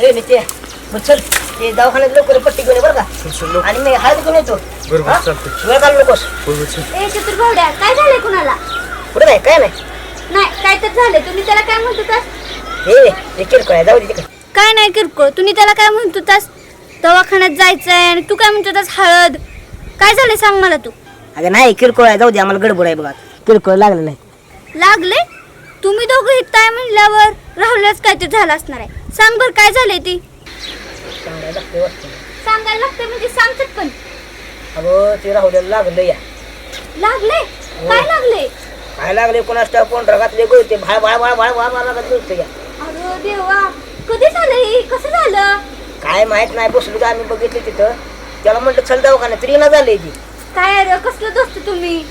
गेले ते. बरं चल. ते दवाखान्यात लवकर पट्टी घेऊन ये बरं का. आणि मी हळद घेऊन येतो. बरोबर, हा? चालतंय. वेळ घालू नकोस. ए चतुर भावड्या काय झालंय कुणाला? कुठे नाही काय नाही. नाही काय तर झालंय. तुम्ही त्याला काय म्हणत होतास? हे हे किरकोळ आहे जाऊ दे तिकडे. काय नाही किरकोळ. तुम्ही त्याला काय म्हणत होतास? दवाखान्यात जायचंय आणि तू काय म्हणत होतास? हळद. काय झालंय सांग मला तू. अगं नाही किरकोळ आहे. जाऊ दे आम्हाला गडबड आहे बघा. किरकोळ लागलं नाही. लागले तुम्ही दोघं हिताय म्हणल्यावर राहुलच काय ते झालं असणार आहे. सांग बर काय झालंय ती? लागतंय वाटतं सांगायला लागते म्हणजे सांगतात पण. अगं ते राहू द्यायला लागलं या. लागले काय लागले काय लागले कोणाच कोण रगातले गळते भाळ भाळ भाळ भाळ भाळ भाळ लागत या. अरे देवा. कधी झालं हे कसं झालं? काय माहीत नाही. बसलो तर आम्ही बघितलं तिथं. त्याला म्हटलं चल दवाखान्यात. तरी ना झालंय ती. काय अरे कसलं दोस्त तुम्ही?